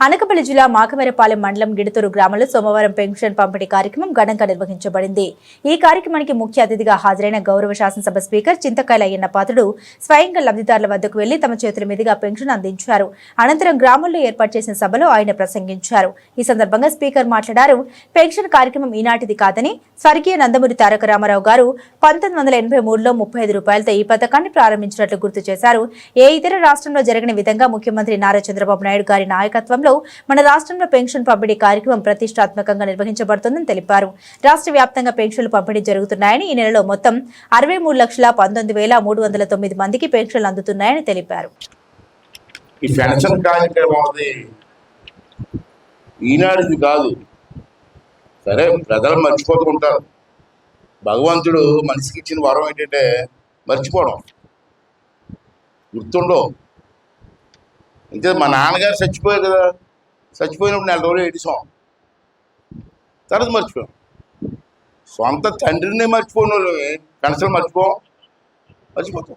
అనకపల్లి జిల్లా మాకమేరపాలెం మండలం గిడితూరు గ్రామంలో సోమవారం పెన్షన్ పంపిణీ కార్యక్రమం ఘనంగా నిర్వహించబడింది. ఈ కార్యక్రమానికి ముఖ్య అతిథిగా హాజరైన గౌరవ శాసనసభ స్పీకర్ చింతకాయల అయ్యన్న పాత్రుడు స్వయంగా లబ్ధిదారుల వద్దకు వెళ్ళి తమ చేతుల మీదుగా పెన్షన్ అందించారు. అనంతరం గ్రామంలో ఏర్పాటు చేసిన సభలో ఆయన ప్రసంగించారు. ఈ సందర్భంగా స్పీకర్ మాట్లాడారు. పెన్షన్ కార్యక్రమం ఈనాటిది కాదని స్వర్గీయ నందమూరి తారక రామారావు గారు పంతొమ్మిది వందల ఎనభై మూడులో ముప్పై ఐదు రూపాయలతో ఈ పథకాన్ని ప్రారంభించినట్లు గుర్తు చేశారు. ఏ ఇతర రాష్ట్రంలో జరగని విధంగా ముఖ్యమంత్రి నారా చంద్రబాబు నాయుడు గారి నాయకత్వంలో మన రాష్ట్రంలో పెన్షన్ పంపిణీ కార్యక్రమం ప్రతిష్టాత్మకంగా నిర్వహించబడుతుందని తెలిపారు. రాష్ట్ర వ్యాప్తంగా పెన్షన్లు పంపిణీ జరుగుతున్నాయని ఈ నెలలో మొత్తం అరవై మూడు లక్షల పంతొమ్మిది వేల మూడు వందల తొమ్మిది మందికి పెన్షన్లు అందుతున్నాయని తెలిపారు. ఈ పెన్షన్ కార్యక్రమం అది ఈనాటిది కాదు. సరే ప్రజలు మర్చిపోతూ ఉంటారు. భగవంతుడు మనిషికి ఇచ్చిన వరం ఏంటంటే మర్చిపోవడం. గుర్తుండవు. అంతే మా నాన్నగారు చచ్చిపోయారు కదా. చచ్చిపోయినప్పుడు నెల రోజులు ఏడిసాం తర్వాత మర్చిపోయాం. సొంత తండ్రిని మర్చిపోయిన వాళ్ళు పెన్షన్ మర్చిపోం. మర్చిపోతాం.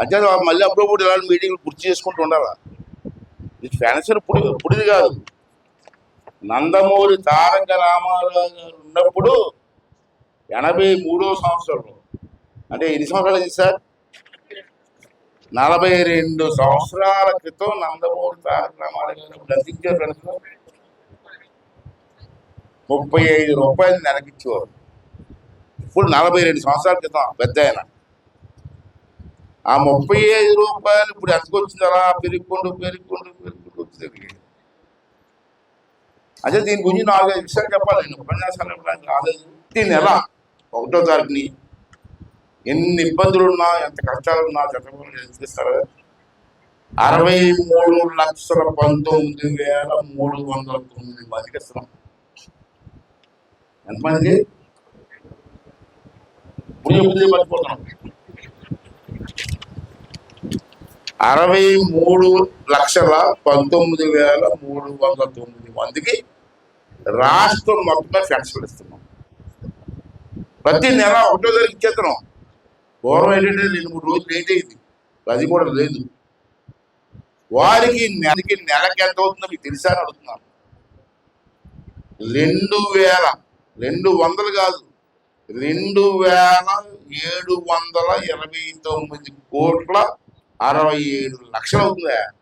అంటే మళ్ళీ అప్పుడప్పుడు ఇలాంటి మీటింగ్లు గుర్తు చేసుకుంటూ ఉండాలా? ఇది ఫ్యాన్సర్ ఇప్పుడు ఇప్పుడుది కాదు. నందమూరి తారక రామారావు గారు ఉన్నప్పుడు ఎనభై మూడో సంవత్సరంలో. అంటే ఎన్ని సంవత్సరాలు సార్? నలభై రెండు సంవత్సరాల క్రితం నందమూరి తారక రామారావు గారు అప్పుడు ఎంత ఇచ్చారు పెన్షన్ ముప్పై ఐదు రూపాయలు నెలకిచ్చేవారు ఇప్పుడు నలభై రెండు సంవత్సరాల క్రితం పెద్ద ఆయన ఆ ముప్పై ఐదు రూపాయలు ఇప్పుడు ఎంతకు వచ్చింది అలా పెరుగుకుంటూ పెరుగుకుంటూ పెరుగుకుంటూ వచ్చింది అదే దీని గురించి నాలుగైదు విషయాలు చెప్పాలి నేను ఉపన్యాసాలు ఇవ్వడానికి రాలేదు దీన్ని ఎలా ఒకటో తారీఖుని ఎన్ని ఇబ్బందులు ఉన్నా ఎంత కష్టాలు ఉన్నా చట్టబోలు ఎదిరిస్తారు అరవై మూడు లక్షల పంతొమ్మిది వేల మూడు వందల తొమ్మిది మందికి ఇస్తున్నాం. ఎంతమందికి బుద్ధి బుద్ధి మర్చిపోతున్నాం అరవై మూడు లక్షల పంతొమ్మిది వేల మూడు వందల తొమ్మిది మందికి రాష్ట్రం మొత్తంగా పెన్షన్లు ఇస్తున్నాం. ప్రతి నెల ఒకటో తారీఖు ఇచ్చేస్తున్నాం. పూర్వం ఏంటంటే రెండు మూడు రోజులు లేట్ అయింది. అది కూడా లేదు. వారికి నెలకి నెలకి ఎంత అవుతుందో మీకు తెలుసా అని అడుగుతున్నాను. రెండు వేల రెండు వందలు కాదు. రెండు వేల ఏడు వందల ఎనభై తొమ్మిది కోట్ల అరవై ఏడు లక్షలు అవుతుందా?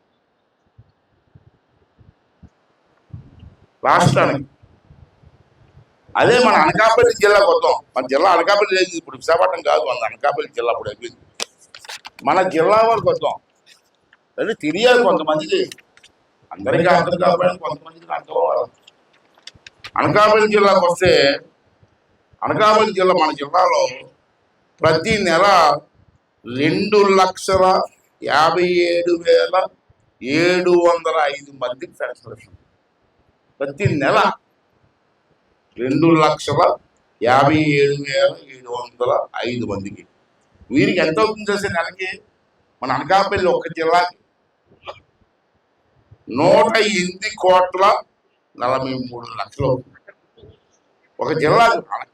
రాష్ట్రానికి. అదే మన అనకాపల్లి జిల్లా కొత్తం మన జిల్లా అనకాపల్లి లేదు ఇప్పుడు విశాఖపట్నం కాదు మన అనకాపల్లి జిల్లా అప్పుడు అయిపోయింది. మన జిల్లా వరకు వద్దాం అది తెలియాలి కొంతమందికి. అందరికీ అర్థం కాకపోయినా కొంతమందికి అర్థం అవ్వాలి. అనకాపల్లి జిల్లాకు వస్తే అనకాపల్లి జిల్లా మన జిల్లాలో ప్రతి నెల రెండు లక్షల యాభై ఏడు వేల ఏడు వందల ఐదు మందికి వస్తుంది. ప్రతి నెల. రెండు లక్షల యాభై ఏడు వేల ఏడు వందల ఐదు మందికి. వీరికి ఎంత అవుతుంది చేసే నెలకి? మన అనకాపల్లి ఒక జిల్లాకి. నూట ఎనిమిది కోట్ల నలభై మూడు లక్షలు అవుతుంది. ఒక జిల్లా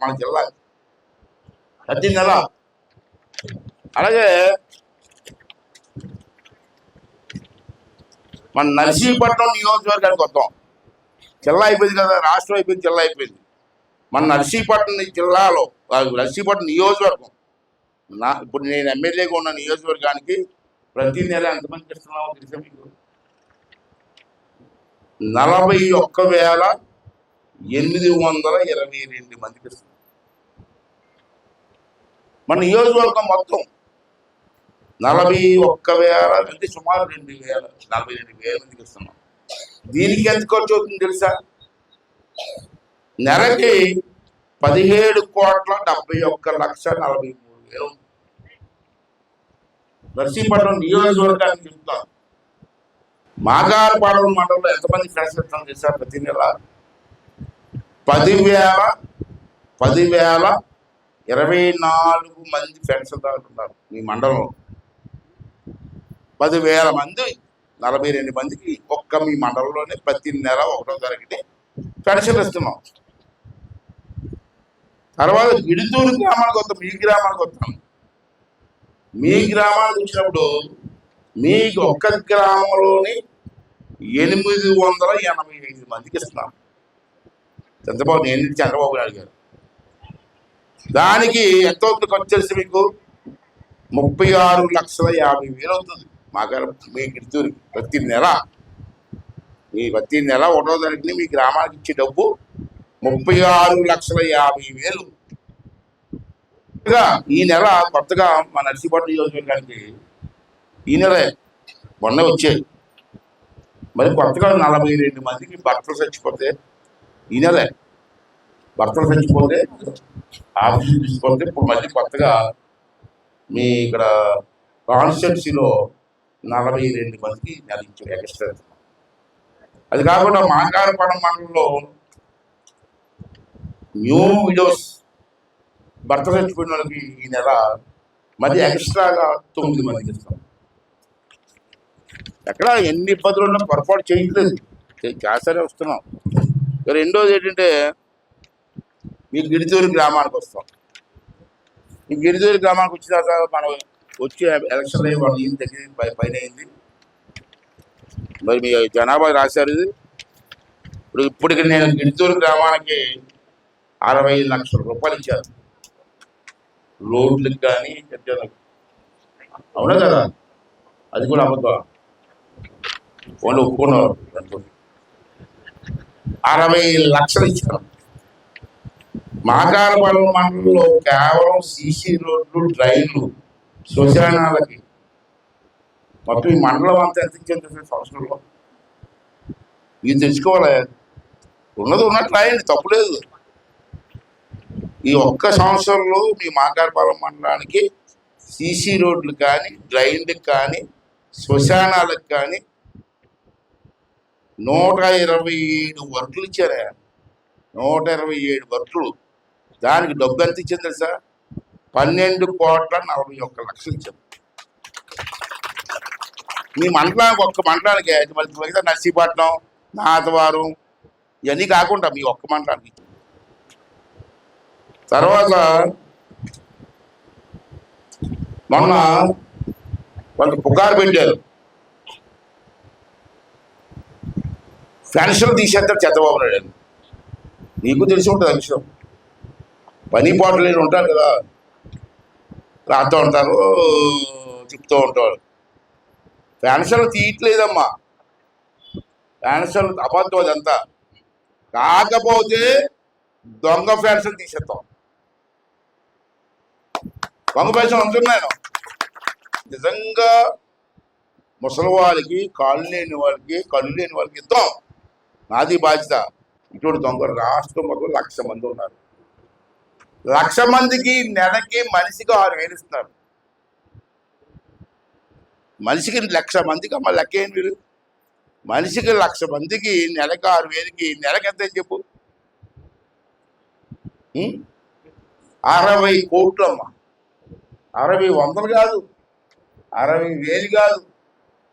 మన జిల్లా ప్రతి నెల. అలాగే మన నర్సీపట్నం నియోజకవర్గానికి వద్దాం. జిల్లా అయిపోయింది కదా రాష్ట్రం అయిపోయింది జిల్లా అయిపోయింది. మన నర్సీపట్నం జిల్లాలో నర్సీపట్నం నియోజకవర్గం. నా ఇప్పుడు నేను ఎమ్మెల్యేగా ఉన్న నియోజకవర్గానికి ప్రతి నెల ఎంతమంది ఇస్తున్నామో తెలుసా మీకు? నలభై ఒక్క వేల ఎనిమిది వందల ఇరవై రెండు మందికి ఇస్తున్నాం మన నియోజకవర్గం మొత్తం నలభై ఒక్క వేల అంటే సుమారు రెండు వేల నలభై రెండు వేల మందికి ఇస్తున్నాం దీనికి ఎంత ఖర్చు అవుతుంది తెలుసా? నెలకి పదిహేడు కోట్ల డెబ్బై ఒక్క లక్ష నలభై మూడు వేలు. నర్సీపట్నం నియోజకవర్గానికి చెప్తాను మాగారపాలెం మండలంలో ఎంతమంది శాశ్వతం చేశారు ప్రతి నెల? పదివేల పదివేల ఇరవై నాలుగు మంది పెన్షన్దారులు ఉన్నారు మీ మండలంలో. పదివేల మంది నలభై రెండు మందికి ఒక్క మీ మండలంలోనే ప్రతి నెల ఒకటో తారీఖుని పెన్షన్ ఇస్తున్నాం. తర్వాత గిడుతూరు గ్రామానికి వస్తాం మీ గ్రామానికి వస్తాం. మీ గ్రామానికి వచ్చినప్పుడు మీకు ఒక్క గ్రామంలోని ఎనిమిది వందల ఎనభై ఐదు మందికి ఇస్తున్నాం. చంద్రబాబు నేను చంద్రబాబు నాయుడు గారు దానికి ఎంత అవుతుంది ఖర్చు తెలిసి మీకు? ముప్పై ఆరు లక్షల యాభై వేలు అవుతుంది. మా గారు మీ గిడుతూరికి ప్రతి నెల మీ ప్రతి నెల ఒకటో తారీఖుని మీ గ్రామానికి ఇచ్చే డబ్బు ముప్పై ఆరు లక్షల యాభై వేలు. ఈ నెల కొత్తగా మా నర్సీపట్నం నియోజకవర్గానికి ఈ నెలే మొన్న వచ్చేది మరి కొత్తగా నలభై రెండు మందికి భర్తలు చచ్చిపోతే ఈ నెలే భర్తలు చచ్చిపోతే ఆఫీసు తీసుకుంటే ఇప్పుడు మళ్ళీ కొత్తగా మీ ఇక్కడ కాన్స్టిట్యున్సీలో నలభై రెండు మందికి నెల ఇచ్చారు ఎక్స్ట్రా. అది కాకుండా మాంగారపాడం మండలంలో న్యూ విడోస్ భర్త చచ్చిపోయిన వాళ్ళకి ఈ నెల మళ్ళీ ఎక్స్ట్రాగా తొమ్మిది మందికి ఇస్తాం. ఎక్కడ ఎన్ని ఇబ్బందులు ఉన్నా పొరపాటు చేయట్లేదు. చేస్తూనే వస్తున్నాం. రెండోది ఏంటంటే మీ గిరిజూరు గ్రామానికి వస్తాం. ఈ గిరిజూరు గ్రామానికి వచ్చిన తర్వాత మనం వచ్చే ఎలక్షన్ అయ్యి వాళ్ళు దగ్గర పై- పైన అయింది. మరి మీ జనాభా రాశారు ఇది. ఇప్పుడు ఇప్పటికి నేను గిరిజూరు గ్రామానికి అరవై లక్షల రూపాయలు ఇచ్చారు. రోడ్లకు కానీ అవునా కదా? అది కూడా అబద్ధం వాళ్ళు ఒప్పుకున్నారు అనుకోండి అరవై లక్షలు ఇచ్చారు. మాకారపాలెం మండలంలో కేవలం సీసీ రోడ్లు డ్రైన్లు శ్మశానాలకి. మొత్తం ఈ మండలం అంతా ఎంత ఇచ్చింది సంవత్సరంలో? ఇది తెచ్చుకోవాలి? ఉన్నది ఉన్నట్లు అయ్యండి తప్పులేదు ఈ ఒక్క సంవత్సరంలో మీ మాకారపాలెం మండలానికి సీసీ రోడ్లు కానీ డ్రైన్లకు కానీ శ్మశానాలకు కానీ నూట ఇరవై ఏడు వర్కులు ఇచ్చారా. నూట ఇరవై ఏడు వర్కులు. దానికి డబ్బు ఎంత ఇచ్చింది తెలుసా? పన్నెండు కోట్ల నలభై ఒక్క లక్షలు ఇచ్చారు మీ మండలానికి ఒక్క మండలానికి నర్సీపట్నం నాతవారం ఇవన్నీ కాకుండా మీ ఒక్క మండలానికి తర్వాత మొన్న వాళ్ళు పుకారు పెట్టారు. పెన్షన్ తీసేస్తారు చంద్రబాబు నాయుడు నీకు తెలిసి ఉంటుంది ఆ విషయం. పని పాటలు లేని ఉంటారు కదా. రాస్తూ ఉంటారు చెప్తూ ఉంటారు. పెన్షన్ తీయట్లేదమ్మా. పెన్షన్ అబద్ధం అదంతా. కాకపోతే దొంగ పెన్షన్ తీసేస్తాం. దొంగ అంటున్నాను నిజంగా ముసలి వాళ్ళకి కాళ్ళు లేని వాళ్ళకి కళ్ళు లేని వాళ్ళకి ఇద్దాం నాది బాధ్యత. ఇటువంటి దొంగ రాష్ట్రం మొత్తం లక్ష మంది ఉన్నారు. లక్ష మందికి నెలకి మనిషికి ఆరు వేలు ఇస్తున్నారు. మనిషికి లక్ష మందికి అమ్మ లెక్క ఏం మీరు మనిషికి లక్ష మందికి నెలకి ఆరు వేలకి నెలకి ఎంత అని చెప్పు? అరవై కోట్లమ్మా అరవై వందలు కాదు అరవై వేలు కాదు.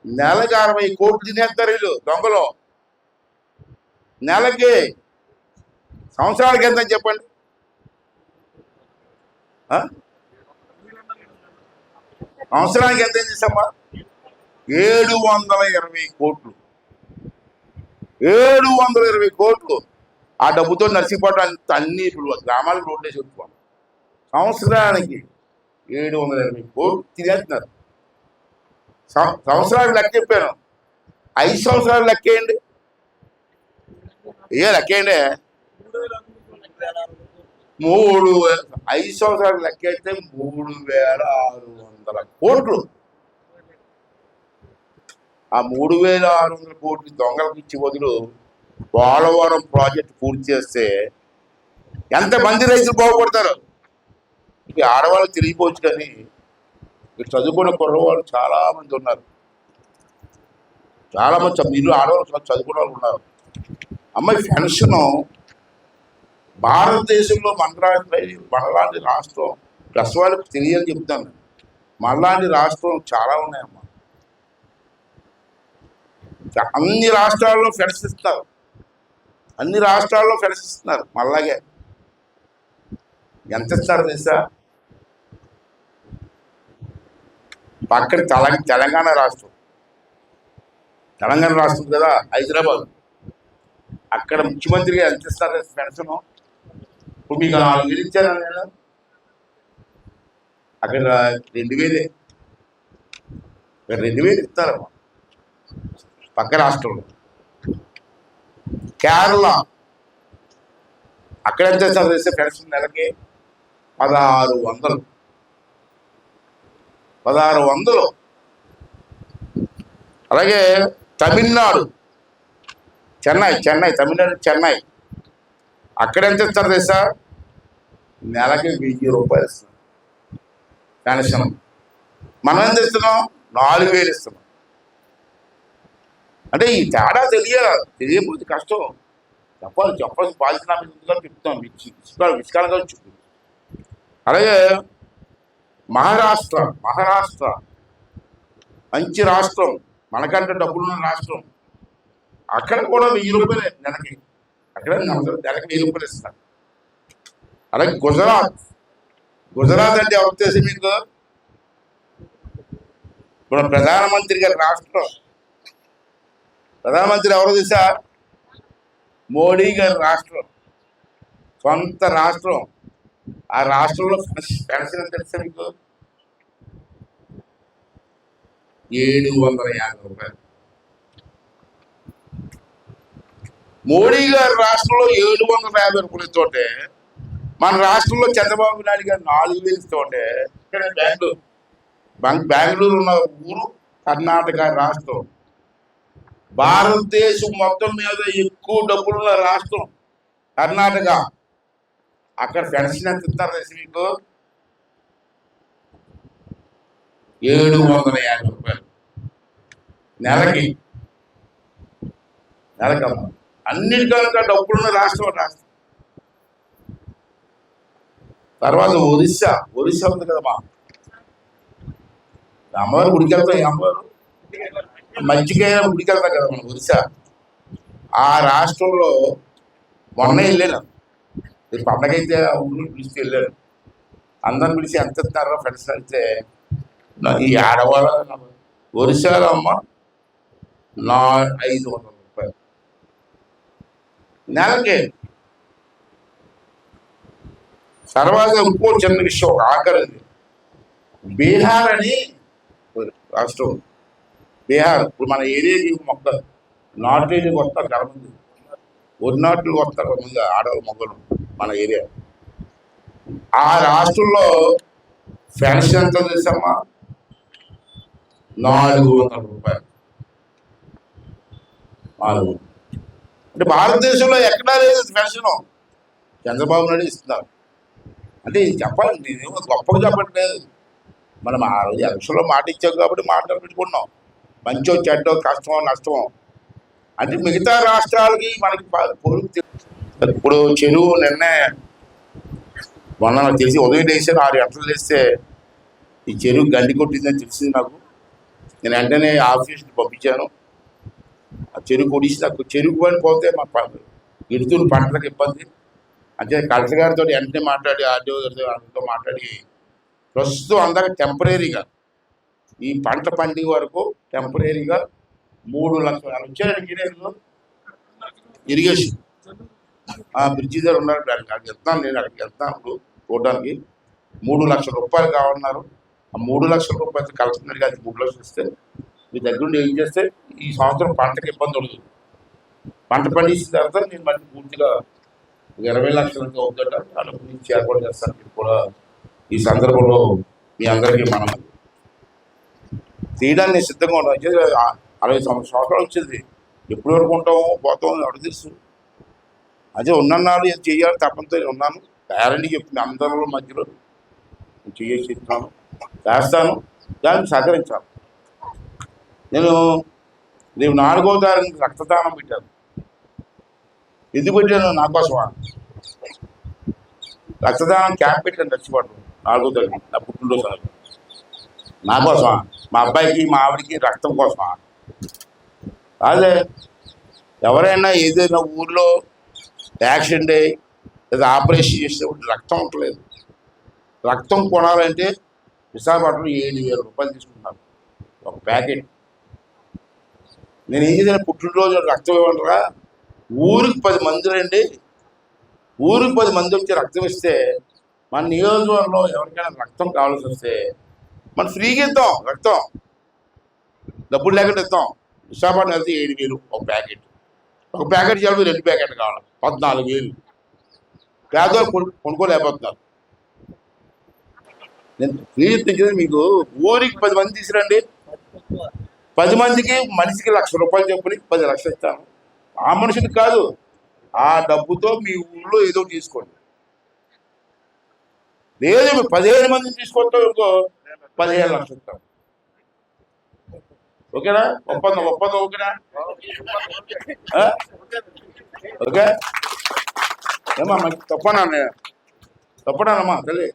నెలకి అరవై కోట్లు తినేస్తారు వీళ్ళు దొంగలు. నెలకి సంవత్సరాలకి ఎంత చెప్పండి. ఆ? సంవత్సరానికి ఎంత చేసామా ఏడు వందల ఇరవై కోట్లు. ఏడు వందల ఇరవై కోట్లు. ఆ డబ్బుతో నర్సీపట్నం అంత అన్ని ఇప్పుడు గ్రామాలకు రోడ్లేసి వచ్చుకోండి. సంవత్సరానికి ఏడు వందల ఇరవై కోట్లు తినేస్తున్నారు సంవత్సరాలు లెక్క చెప్పాను. ఐదు సంవత్సరాలు లెక్కేయండి ఏ లెక్కేయండి మూడు ఐదు సంవత్సరాలు లెక్కేస్తే మూడు వేల ఆరు వందల కోట్లు. ఆ మూడు వేల ఆరు వందల కోట్లు దొంగలకు ఇచ్చి బదులు పోలవరం ప్రాజెక్ట్ పూర్తి చేస్తే ఎంతమంది రైతులు బాగుపడతారు? ఇక ఆడవాళ్ళు తిరిగిపోవచ్చు కానీ ఇక్కడ చదువుకున్న కుర్రవాళ్ళు చాలా మంది ఉన్నారు. చాలా మంది మీరు ఆడవాళ్ళు చదువుకున్న వాళ్ళు ఉన్నారు. అమ్మాయి పెన్షన్ భారతదేశంలో మనలాంటి మనలాంటి రాష్ట్రం ప్లస్ వాళ్ళకి తెలియని చెప్తాను. మనలాంటి రాష్ట్రం చాలా ఉన్నాయమ్మా. అన్ని రాష్ట్రాల్లో ఫెన్స్ అన్ని రాష్ట్రాల్లో ఫెన్స్ ఇస్తున్నారు మళ్ళాగే. ఎంత ఇస్తారు తెలుసా? పక్కన తెల తెలంగాణ రాష్ట్రం. తెలంగాణ రాష్ట్రం కదా హైదరాబాద్. అక్కడ ముఖ్యమంత్రిగా ఎంత ఇస్తారు పెన్షన్? ఇప్పుడు మీకు నాలుగు వేలు ఇచ్చారా నేను అక్కడ రెండు వేలే. రెండు వేలు ఇస్తారమ్మా పక్క రాష్ట్రంలో. కేరళ. అక్కడ ఎంత ఇస్తారు పెన్షన్ నెలకి? పదహారు వందలు. పదహారు వందలు. అలాగే తమిళనాడు. చెన్నై చెన్నై తమిళనాడు చెన్నై. అక్కడ ఎంత ఇస్తారు తెలుసా? నెలకి వెయ్యి రూపాయలు ఇస్తున్నాం. పెన్షన్ మనం ఎంత ఇస్తున్నాం నాలుగు వేలు ఇస్తున్నాం. అంటే ఈ తేడా తెలియాలి? తెలియకపోతే కష్టం. చెప్పాలి చెప్పాల్సిన బాధ్యత చెప్తాం విష్కాల విష్కాలంగా అలాగే మహారాష్ట్ర మహారాష్ట్ర. మంచి రాష్ట్రం. మనకంటే డబ్బులున్న రాష్ట్రం. అక్కడ కూడా వెయ్యి రూపాయలే నెలకి. అక్కడ నెలకి వెయ్యి రూపాయలు ఇస్తారు. అలాగే గుజరాత్. గుజరాత్ అంటే ఎవరు తెలిసి మీకు? ఇప్పుడు ప్రధానమంత్రి గారి రాష్ట్రం. ప్రధానమంత్రి ఎవరు తెలుసా? మోడీ గారి రాష్ట్రం. సొంత రాష్ట్రం. ఆ రాష్ట్రంలో పెన్షన్ ఎంత తెలుసా మీకు? ఏడు వందల యాభై రూపాయలు. మోడీ గారి రాష్ట్రంలో ఏడు వందల యాభై రూపాయలు ఇస్తుంటే మన రాష్ట్రంలో చంద్రబాబు నాయుడు గారు నాలుగు వేలు ఇస్తుంటే ఇక్కడ బెంగళూరు బెంగళూరు ఉన్న ఊరు కర్ణాటక రాష్ట్రం. భారతదేశం మొత్తం మీద ఎక్కువ డబ్బులున్న రాష్ట్రం కర్ణాటక. అక్కడ పెన్షన్ ఎంత ఇస్తారు తెలుసా మీకు? ఏడు వందల యాభై రూపాయలు. నెలకి. నెలకమ్మ అన్నిటికన్నా డబ్బులున్న రాష్ట్రం రాష్ట్రం. తర్వాత ఒరిస్సా. ఒరిస్సా ఉంది కదమ్మా అమ్మవారు గుడికి వెళ్తాం ఈ అమ్మవారు. మంచిగా గుడికి వెళ్తాం కదా మనం ఒరిస్సా. ఆ రాష్ట్రంలో మొన్న వెళ్ళాను. ఈ పండగ అయితే ఆ పిలిచి వెళ్ళాడు అందరిని పిలిచి ఎంత ఇస్తారో ఫ్రెండ్స్ అంటే ఈ ఆడవాళ్ళ ఒరిస్సాలో అమ్మ నా ఐదు వందల రూపాయలు. నెలకి తర్వాత ఇంకో చిన్న విషయం ఒక ఆఖరిది. బీహార్ అని రాష్ట్రం బీహార్ ఇప్పుడు మన ఏరియాకి మొక్క నార్త్ ఏరియాకి వస్తారు చాలా మంది ఒరినాట్లు వస్తారు. ముందు ఆడవాళ్ళు మొగ్గలు మన ఏరియా. ఆ రాష్ట్రంలో పెన్షన్ ఎంత తెలుసమ్మా నాలుగు వందల రూపాయలు. నాలుగు. అంటే భారతదేశంలో ఎక్కడా లేదు పెన్షన్ చంద్రబాబు నాయుడు ఇస్తున్నారు. అంటే ఇది చెప్పాలి నేనేమో గొప్పగా చెప్పట్లేదు మనం ఆ రోజు ఎలక్షన్లో మాట ఇచ్చాం కాబట్టి మాట పెట్టుకున్నాం. మంచో చెడ్డో కష్టమో నష్టమో. అంటే మిగతా రాష్ట్రాలకి మనకి పొరుగు ఇప్పుడు చెరువు నిన్నే మొన్న నాకు తెలిసి ఉదయం వేసాను ఆరు గంటలు లేస్తే ఈ చెరువు గండి కొట్టిందని తెలిసింది నాకు. నేను వెంటనే ఆఫీస్కి పంపించాను. ఆ చెరువు కొడిసి నాకు చెరువు పని పోతే మా ప- పంటలకు ఇబ్బంది. అంటే కలెక్టర్ గారితో వెంటనే మాట్లాడి ఆర్డీఓ గారితో అందరితో మాట్లాడి ప్రస్తుతం అందరికి టెంపరీగా ఈ పంట పండుగ వరకు టెంపరీగా మూడు లక్షలు. వాళ్ళు వచ్చారు ఇంజనీర్లు ఇరిగేషన్. ఆ బ్రిడ్జి దగ్గర ఉన్నారు అక్కడికి వెళ్తాను నేను. అక్కడికి వెళ్తాను ఇప్పుడు చూడడానికి. మూడు లక్షల రూపాయలు కావాలన్నారు ఆ మూడు లక్షల రూపాయలు కలెక్టర్ గారికి మూడు లక్షలు ఇస్తే మీ దగ్గరుండి ఏం చేస్తే ఈ సంవత్సరం పంటకి ఇబ్బంది ఉండదు. పంట పండించిన తర్వాత నేను మళ్ళీ పూర్తిగా ఇరవై లక్షలకి అవుతుంట వాళ్ళ గురించి ఏర్పాటు చేస్తాను. మీరు కూడా ఈ సందర్భంలో మీ అందరికీ మనం తీయడానికి సిద్ధంగా ఉన్నాం. అరవై సంవత్సరాలు సంవత్సరాలు వచ్చింది. ఎప్పటి వరకు ఉంటాము పోతాం ఎవరు తెలుసు. అదే ఉన్నన్నాళ్ళు ఇది చేయాలి తప్పనితో ఉన్నాను. గ్యారంటీ చెప్తుంది అందరిలో మధ్యలో చేసి చెప్తాను చేస్తాను దాన్ని సహకరించాలి. నేను రేపు నాలుగో తారీఖు రక్తదానం పెట్టాను. ఎందుకు పెట్టాను? నా కోసమా? రక్తదానం క్యాంప్ పెట్టాను చచ్చిపోవడం నాలుగో తారీఖు నా పుట్టినరోజు నా కోసమా? మా అబ్బాయికి మా ఆవిడకి రక్తం కోసమా? అదే ఎవరైనా ఏదైనా ఊర్లో యాక్సిడెంట్ అయ్యి లేదా ఆపరేషన్ చేసేటప్పుడు రక్తం ఉండలేదు రక్తం కొనాలంటే విశాఖపట్నంలో ఏడు వేల రూపాయలు తీసుకుంటున్నారు. ఒక ప్యాకెట్. నేను ఏం చేసిన పుట్టినరోజు రక్తం ఇవ్వండిరా ఊరికి పది మంది రండి ఊరికి పది మంది వచ్చి రక్తం ఇస్తే మన నియోజకవర్గంలో ఎవరికైనా రక్తం కావాల్సి వస్తే మనం ఫ్రీగా ఇద్దాం రక్తం. డబ్బులు లేకుండా ఇస్తాం విశాఖపట్నం వెళ్తే ఏడు వేలు ఒక ప్యాకెట్ ఒక ప్యాకెట్ చేయాలి రెండు ప్యాకెట్ కావాలి పద్నాలుగు వేలు పేదవాళ్ళు కొను కొనుక్కోలేకపోతున్నారు నేను ప్రయత్నించిన మీకు ఊరికి పది మంది తీసుకురండి పది మందికి మనిషికి లక్ష రూపాయలు చెప్పుని పది లక్షలు ఇస్తాను ఆ మనిషికి కాదు ఆ డబ్బుతో మీ ఊళ్ళో ఏదో తీసుకోండి లేదు పదిహేను మందిని తీసుకుంటాం ఇంకో పదిహేను లక్షలు ఇస్తాం ఓకేనా? ఒప్పందం ఒప్పందం ఓకేనా? ఓకే? ఏమా తప్పనా తప్పడానమ్మా తల్లి.